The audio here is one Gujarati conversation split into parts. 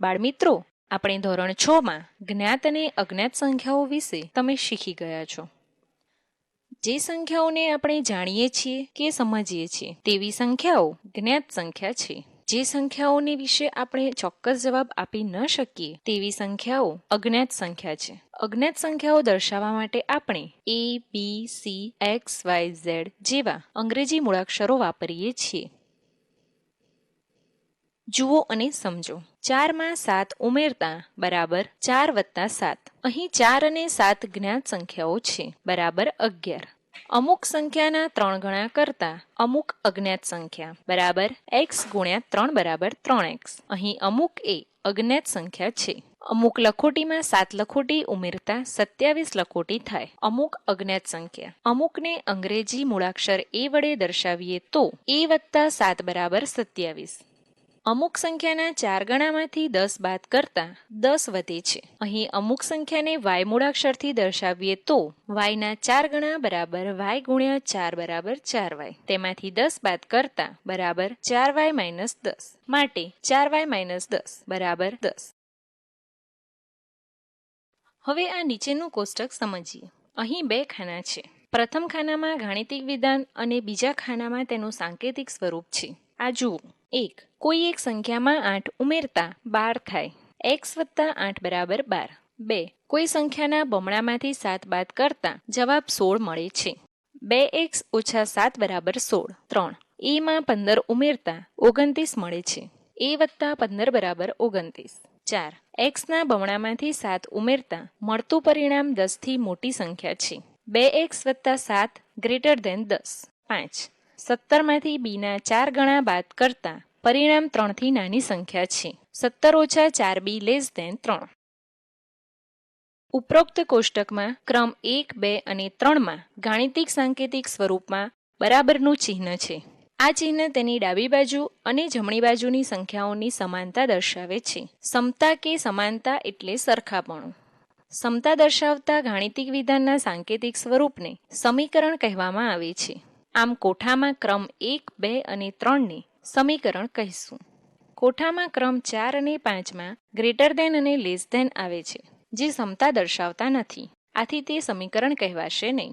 બાળમિત્રો, આપણે ધોરણ છ માં જ્ઞાત અને અજ્ઞાત સંખ્યાઓ વિશે તમે શીખી ગયા છો. જે સંખ્યાઓને આપણે જાણીએ છીએ કે સમજીએ છીએ, તેવી સંખ્યાઓ જ્ઞાત સંખ્યા છે. જે સંખ્યાઓને વિશે આપણે ચોક્કસ જવાબ આપી ન શકીએ, તેવી સંખ્યાઓ અજ્ઞાત સંખ્યા છે. અજ્ઞાત સંખ્યાઓ દર્શાવવા માટે આપણે A B C X Y Z જેવા અંગ્રેજી મૂળાક્ષરો વાપરીએ છીએ. જુઓ અને સમજો. ચારમાં સાત ઉમેરતા, બરાબર ચાર વત્તા સાત. અહીં ચાર અને સાત જ્ઞાત સંખ્યાઓ છે, બરાબર અગિયાર. અમુક સંખ્યાના ત્રણ ગણા કરતા અમુક અજ્ઞાત સંખ્યા, બરાબર એક્સ ગુણ્યા ત્રણ બરાબર ત્રણ એક્સ અહીં અમુક એ અજ્ઞાત સંખ્યા છે. અમુક લખોટીમાં સાત લખોટી ઉમેરતા સત્યાવીસ લખોટી થાય. અમુક અજ્ઞાત સંખ્યા. અમુકને અંગ્રેજી મૂળાક્ષર એ વડે દર્શાવીએ તો એ વત્તા સાત બરાબર સત્યાવીસ. અમુક સંખ્યાના ચાર ગણામાંથી દસ બાદ કરતા દસ વધે છે. અહીં અમુક સંખ્યાને વાય મૂળાક્ષરથી દર્શાવીએ તો વાયના ચાર ગણા બરાબર વાય ગુણ્યા ચાર બરાબર ચાર વાય. તેમાંથી દસ બાદ કરતા બરાબર ચાર વાય માઇનસ દસ. માટે ચાર વાય માઇનસ દસ બરાબર દસ. હવે આ નીચેનું કોષ્ટક સમજીએ. અહીં બે ખાના છે. પ્રથમ ખાનામાં ગાણિતિક વિધાન અને બીજા ખાનામાં તેનું સાંકેતિક સ્વરૂપ છે. આ જુઓ. એક. કોઈ એક સંખ્યામાં આઠ ઉમેરતા બાર થાય. એક્સ વત્તા આઠ બરાબર બાર. બે. કોઈ સંખ્યાના બમણામાંથી સાત બાદ કરતા જવાબ સોળ મળે છે. બે એક્સ ઓછા સાત બરાબર સોળ. ત્રણ. એમાં પંદર ઉમેરતા ઓગણત્રીસ મળે છે. એ વત્તા પંદર બરાબર ઓગણત્રીસ. ચાર. એક્સના બમણામાંથી સાત ઉમેરતા મળતું પરિણામ દસથી મોટી સંખ્યા છે. બે એક્સ વત્તા સાત ગ્રેટર ધેન દસ. પાંચ. સત્તરમાંથી બીના ચાર ગણા બાદ કરતા પરિણામ ત્રણથી નાની સંખ્યા છે. સત્તર ઓછા ચાર બી લેસ ધેન ત્રણ. ઉપરોક્ત કોષ્ટકમાં ક્રમ એક, બે અને ત્રણમાં ગાણિતિક સાંકેતિક સ્વરૂપમાં બરાબરનું ચિહ્ન છે. આ ચિહ્ન તેની ડાબી બાજુ અને જમણી બાજુની સંખ્યાઓની સમાનતા દર્શાવે છે. સમતા કે સમાનતા એટલે સરખાપણું. સમતા દર્શાવતા ગાણિતિક વિધાનના સાંકેતિક સ્વરૂપને સમીકરણ કહેવામાં આવે છે. આમ કોઠામાં ક્રમ એક, બે અને ત્રણને સમીકરણ કહીશું. કોઠામાં ક્રમ ચાર અને પાંચમાં ગ્રેટર ધેન અને લેસ ધેન આવે છે, જે સમતા દર્શાવતા નથી. આથી તે સમીકરણ કહેવાશે નહીં.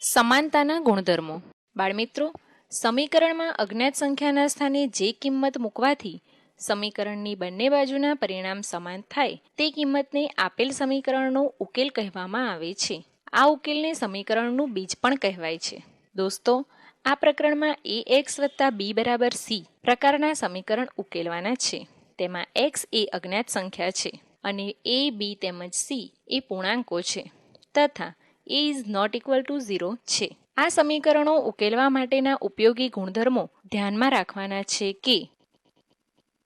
સમાનતાના ગુણધર્મો. બાળમિત્રો, સમીકરણમાં અજ્ઞાત સંખ્યાના સ્થાને જે કિંમત મૂકવાથી સમીકરણની બંને બાજુના પરિણામ સમાન થાય, તે કિંમતને આપેલ સમીકરણનો ઉકેલ કહેવામાં આવે છે. આ ઉકેલને સમીકરણનું બીજ પણ કહેવાય છે. દોસ્તો, આ પ્રકરણમાં એ એક્સ વત્તા બી બરાબર સી પ્રકારના સમીકરણ ઉકેલવાના છે. તેમાં એક્સ એ અજ્ઞાત સંખ્યા છે અને એ બી તેમજ સી એ પૂર્ણાંકો છે. તથા A is not equal to zero છે. આ સમીકરણો ઉકેલવા માટેના ઉપયોગી ગુણધર્મો ધ્યાનમાં રાખવાના છે કે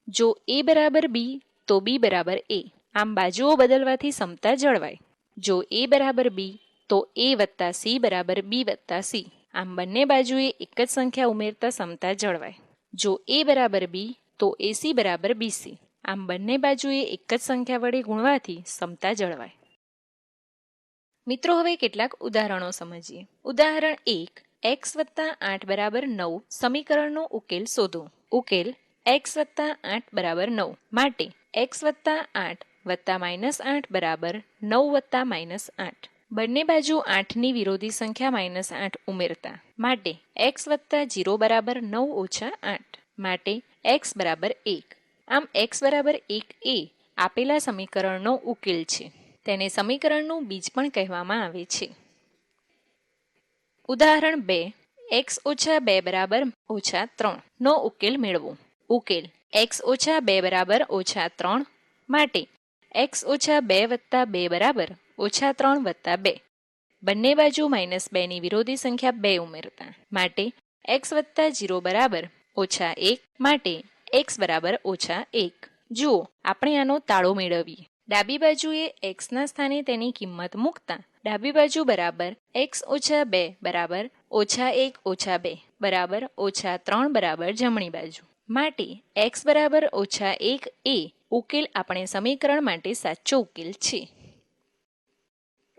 જો એ બરાબર બી તો બી બરાબર એ આમ બાજુઓ બદલવાથી સમતા જળવાય. જો એ બરાબર બી તો એ વત્તા સી બરાબર બી વત્તા સી. આમ બંને બાજુએ એક જ સંખ્યા ઉમેરતા સમતા જળવાય. જો એ બરાબર બી, તો એસી બરાબર બીસી આમ બંને બાજુએ એક જ સંખ્યા વડે ગુણવાથી સમતા જળવાય. મિત્રો, હવે કેટલાક ઉદાહરણો સમજીએ. ઉદાહરણ એક, એક્સ વત્તા આઠ બરાબર નવ સમીકરણનો ઉકેલ શોધો. ઉકેલ, એક્સ વત્તા આઠ બરાબર નવ. માટે, એક્સ વત્તા આઠ વત્તા માઇનસ આઠ બરાબર નવ વત્તા માઇનસ આઠ. બંને બાજુ આઠની વિરોધી સંખ્યા માઇનસ આઠ ઉમેરતા. માટે એક્સ વત્તા જીરો બરાબર નવ ઓછા આઠ. માટે એક્સ બરાબર એક. આમ એક્સ બરાબર એક એ આપેલા સમીકરણનો ઉકેલ છે. તેને સમીકરણનું બીજ પણ કહેવામાં આવે છે. ઉદાહરણ બે. એક્સ ઓછા બે બરાબર ઓછા ત્રણ. નો ઉકેલ મેળવો. ઉકેલ. એક્સ ઓછા બે બરાબર ઓછા ત્રણ. માટે એક્સ ઓછા બે વત્તા બે બરાબર ઓછા ત્રણ વત્તા બે. બંને બાજુ માઇનસ બેની વિરોધી સંખ્યા બે ઉમેરતા. માટે એક્સ વત્તા જીરો બરાબર ઓછા એક માટે એક્સ બરાબર ઓછા એક. જુઓ, આપણે આનો તાળો મેળવીએ. ડાબી બાજુએ એક્સના સ્થાને તેની કિંમત મૂકતા. ડાબી બાજુ બરાબર એક્સ ઓછા બે બરાબર ઓછા એક ઓછા બે બરાબર ઓછા ત્રણ બરાબર જમણી બાજુ. માટે એક્સ બરાબર ઓછા એક એ ઉકેલ આપણે સમીકરણ માટે સાચો ઉકેલ છે.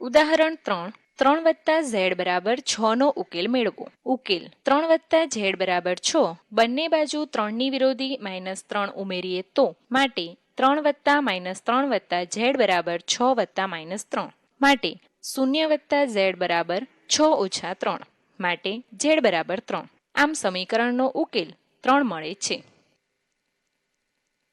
ઉદાહરણ ત્રણ. ત્રણ વત્તા ઝેડ બરાબર છ નો ઉકેલ મેળવો. ઉકેલ. ત્રણ વત્તા ઝેડ બરાબર છ. બંને બાજુ ત્રણની વિરોધી માઇનસ ત્રણ ઉમેરીએ તો. માટે ત્રણ વત્તા માઇનસ ત્રણ વત્તા ઝેડ બરાબર છ વત્તા માઇનસ ત્રણ. માટે શૂન્ય વત્તા ઝેડ બરાબર છ ઓછા ત્રણ. માટે ઝેડ બરાબર ત્રણ. આમ સમીકરણનો ઉકેલ ત્રણ મળે છે.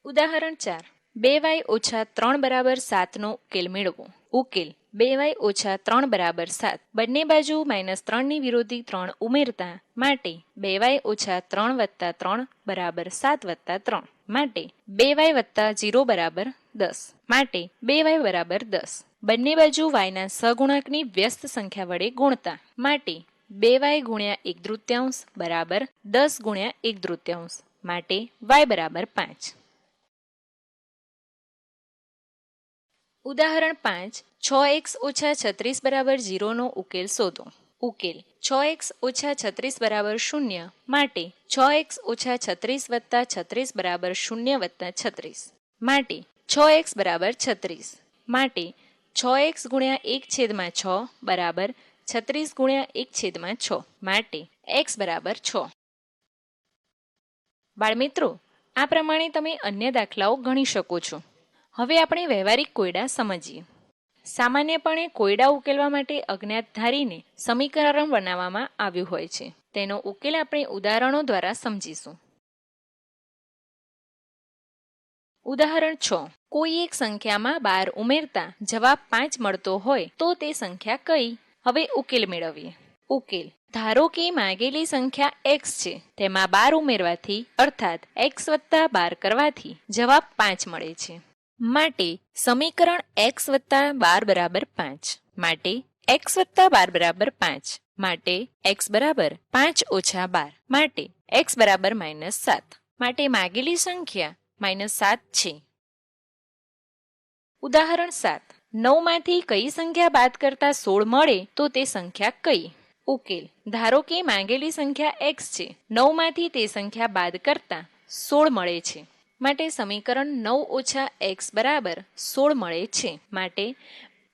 ઉદાહરણ ચાર. બે વાય ઓછા ત્રણ બરાબર સાતનો ઉકેલ મેળવો. ઉકેલ બે વાય ઓછા ત્રણ બરાબર સાત. બંને બાજુ માઇનસ ત્રણની વિરોધી ત્રણ ઉમેરતા માટે બે વાય ઓછા ત્રણ વત્તા ત્રણ બરાબર સાત વત્તા ત્રણ માટે બે વાય વત્તા જીરો બરાબર દસ માટે બે વાય બરાબર દસ. બંને બાજુ વાયના સગુણકની વ્યસ્ત સંખ્યા વડે ગુણતા માટે બે વાય ગુણ્યા એક દૃત્યાંશ બરાબર દસ ગુણ્યા એક દૃત્યાંશ માટે વાય બરાબર પાંચ. ઉદાહરણ પાંચ, છ એક્સ ઓછા છત્રીસ બરાબર ઝીરોનો ઉકેલ શોધો. ઉકેલ, છ એક્સ ઓછા છત્રીસ બરાબર શૂન્ય માટે છ એક્સ ઓછા છત્રીસ વત્તા છત્રીસ બરાબર શૂન્ય વત્તા છત્રીસ માટે છ એક્સ બરાબર છત્રીસ માટે છ એક્સ ગુણ્યા એક છેદમાં છ બરાબર છત્રીસ ગુણ્યા એક છેદમાં છ માટે એક્સ બરાબર છ. બાળમિત્રો, આ પ્રમાણે તમે અન્ય દાખલાઓ ગણી શકો છો. હવે આપણે વ્યવહારિક કોયડા સમજીએ. સામાન્યપણે કોયડા ઉકેલવા માટે અજ્ઞાત ધારીને સમીકરણ બનાવવામાં આવ્યું હોય છે. તેનો ઉકેલ આપણે ઉદાહરણો દ્વારા સમજીશું. ઉદાહરણ છ. કોઈ એક સંખ્યામાં બાર ઉમેરતા જવાબ પાંચ મળતો હોય તો તે સંખ્યા કઈ? હવે ઉકેલ મેળવીએ. ઉકેલ. ધારો કે માગેલી સંખ્યા એક્સ છે, તેમાં બાર ઉમેરવાથી, અર્થાત એક્સ વત્તા બાર કરવાથી જવાબ પાંચ મળે છે. માટે સમીકરણ એક્સ વત્તા બાર બરાબર પાંચ. માટે એક્સ વત્તા બાર બરાબર પાંચ. માટે એક્સ બરાબર પાંચ ઓછા બાર. માટે એક્સ બરાબર માઇનસ સાત. માટે માગેલી સંખ્યા માઇનસ સાત છે. ઉદાહરણ સાત. નવમાંથી કઈ સંખ્યા બાદ કરતા સોળ મળે તો તે સંખ્યા કઈ? ઉકેલ. ધારો કે માંગેલી સંખ્યા એક્સ છે. નવમાંથી તે સંખ્યા બાદ કરતા સોળ મળે છે. માટે સમીકરણ નવ ઓછા એક્સ બરાબર સોળ મળે છે. માટે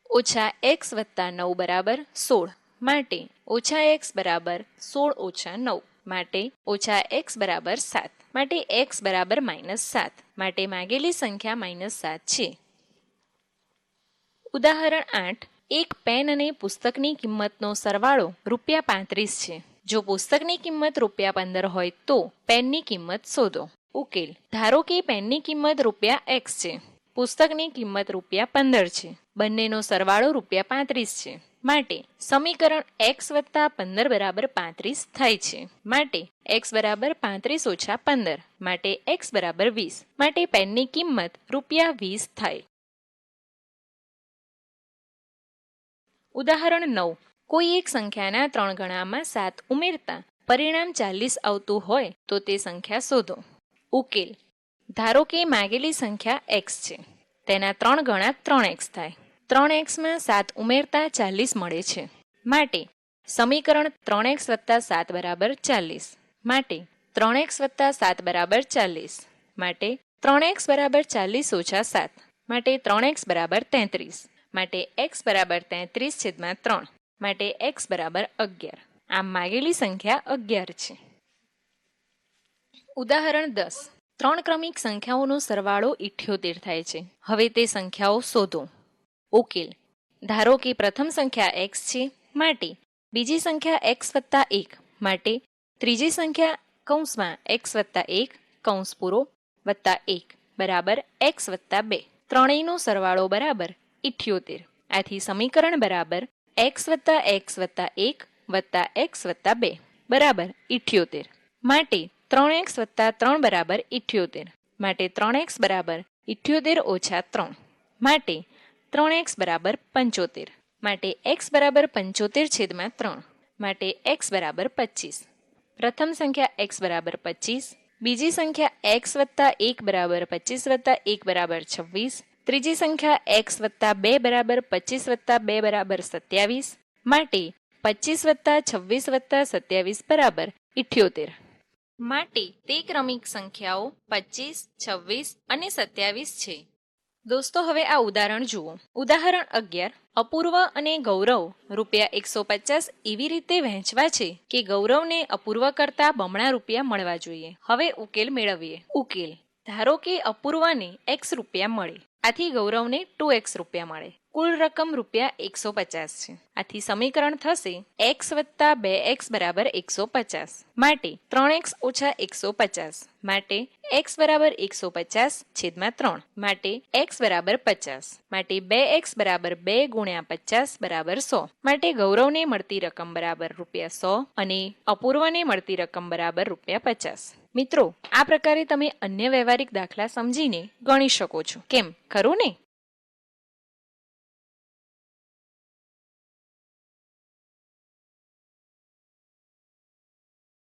ઓછા એક્સ વત્તા નવ બરાબર સોળ. માટે ઓછા એક્સ બરાબર સોળ ઓછા નવ. માટે ઓછા એક્સ બરાબર સાત. માટે એક્સ બરાબર માઇનસ સાત. માટે માગેલી સંખ્યા માઇનસ સાત છે. ઉદાહરણ આઠ. એક પેન અને પુસ્તકની કિંમતનો સરવાળો રૂપિયા પાંત્રીસ છે. જો પુસ્તકની કિંમત રૂપિયા પંદર હોય તો પેનની કિંમત શોધો. ઉકેલ. ધારો કે પેનની કિંમત રૂપિયા એક્સ છે. પુસ્તકની કિંમત રૂપિયા પંદર છે. બંનેનો સરવાળો રૂપિયા પાંત્રીસ છે. માટે સમીકરણ એક્સ વત્તા પંદર બરાબર પાંત્રીસ થાય છે. માટે એક્સ બરાબર પાંત્રીસ ઓછા પંદર. માટે એક્સ બરાબર વીસ. માટે પેનની કિંમત રૂપિયા વીસ થાય. ઉદાહરણ નવ. કોઈ એક સંખ્યાના ત્રણ ગણામાં સાત ઉમેરતા પરિણામ ચાલીસ આવતું હોય તો તે સંખ્યા શોધો. ઉકેલ. ધારો કે માગેલી સંખ્યા એક્સ છે. તેના ત્રણ ગણા ત્રણ એક્સ થાય. ત્રણ એક્સમાં સાત ઉમેરતા ચાલીસ મળે છે. માટે સમીકરણ ત્રણ એક્સ વત્તા સાત બરાબર ચાલીસ. માટે ત્રણ એક્સ વત્તા સાત બરાબર ચાલીસ. માટે ત્રણ એક્સ બરાબર ચાલીસ ઓછા સાત. માટે ત્રણ એક્સ બરાબર તેત્રીસ. માટે એક્સ બરાબર તેત્રીસ છેદમાં ત્રણ. માટે એક્સ બરાબર અગિયાર. આમ માગેલી સંખ્યા અગિયાર છે. ઉદાહરણ દસ. ત્રણ ક્રમિક સંખ્યાઓનો સરવાળો ઇઠ્યોતેર થાય છે. હવે તે સંખ્યાઓ શોધો. ઉકેલ. ધારો કે પ્રથમ સંખ્યા એક્સ છે, માટે બીજી સંખ્યા એક્સ વત્તા એક, માટે ત્રીજી સંખ્યા કૌંસમાં એક્સ વત્તા એક કૌંસ પૂરો વત્તા એક, બરાબર એક્સ વત્તા બે. ત્રણેયનો સરવાળો બરાબર ઇઠ્યોતેર. આથી સમીકરણ બરાબર એક્સ વત્તા એક્સ વત્તા એક વત્તા એક્સ વત્તા બે, બરાબર ઇઠ્યોતેર. માટે ત્રણ એક્સ વત્તા ત્રણ બરાબર ઇઠ્યોતેર. માટે ત્રણ એક્સ બરાબર ઇઠ્યોતેર ઓછા ત્રણ. માટે ત્રણ એક્સ બરાબર પંચોતેર. માટે એક્સ બરાબર પંચોતેર છેદમાં ત્રણ. માટે એક્સ બરાબર પચીસ. પ્રથમ સંખ્યા એક્સ બરાબર પચીસ. બીજી સંખ્યા એક્સ વત્તા એક બરાબર પચીસ વત્તા એક બરાબર છવ્વીસ. ત્રીજી સંખ્યા એક્સ વત્તા બે બરાબર પચીસ વત્તા બે બરાબર સત્યાવીસ. માટે પચીસ વત્તા છવ્વીસ વત્તા સત્યાવીસ બરાબર ઇઠ્યોતેર. માટે તે ક્રમિક સંખ્યાઓ પચીસ, છવ્વીસ અને સત્યાવીસ છે. દોસ્તો, હવે આ ઉદાહરણ જુઓ. ઉદાહરણ અગિયાર. અપૂર્વ અને ગૌરવ રૂપિયા એકસો પચાસ એવી રીતે વહેંચવા છે કે ગૌરવને અપૂર્વ કરતા બમણા રૂપિયા મળવા જોઈએ. હવે ઉકેલ મેળવીએ. ઉકેલ. ધારો કે અપૂર્વને એક્સ રૂપિયા મળે. આથી ગૌરવને ટુ એક્સ રૂપિયા મળે. કુલ રકમ રૂપિયા એકસો પચાસ છે. આથી સમીકરણ થશે એક્સ વત્તા બે એક્સ બરાબર એકસો પચાસ. માટે ત્રણ એક્સ ઓછા એકસો પચાસ. માટે એક્સ બરાબર એકસો પચાસ છેદમાં ત્રણ. માટે એક્સ બરાબર પચાસ. માટે બે એક્સ બરાબર બે ગુણ્યા પચાસ બરાબર સો. માટે ગૌરવને મળતી રકમ બરાબર રૂપિયા સો અને અપૂર્વને મળતી રકમ બરાબર રૂપિયા પચાસ. મિત્રો, આ પ્રકારે તમે અન્ય વ્યવહારિક દાખલા સમજીને ગણી શકો છો. કેમ? ખરું ને?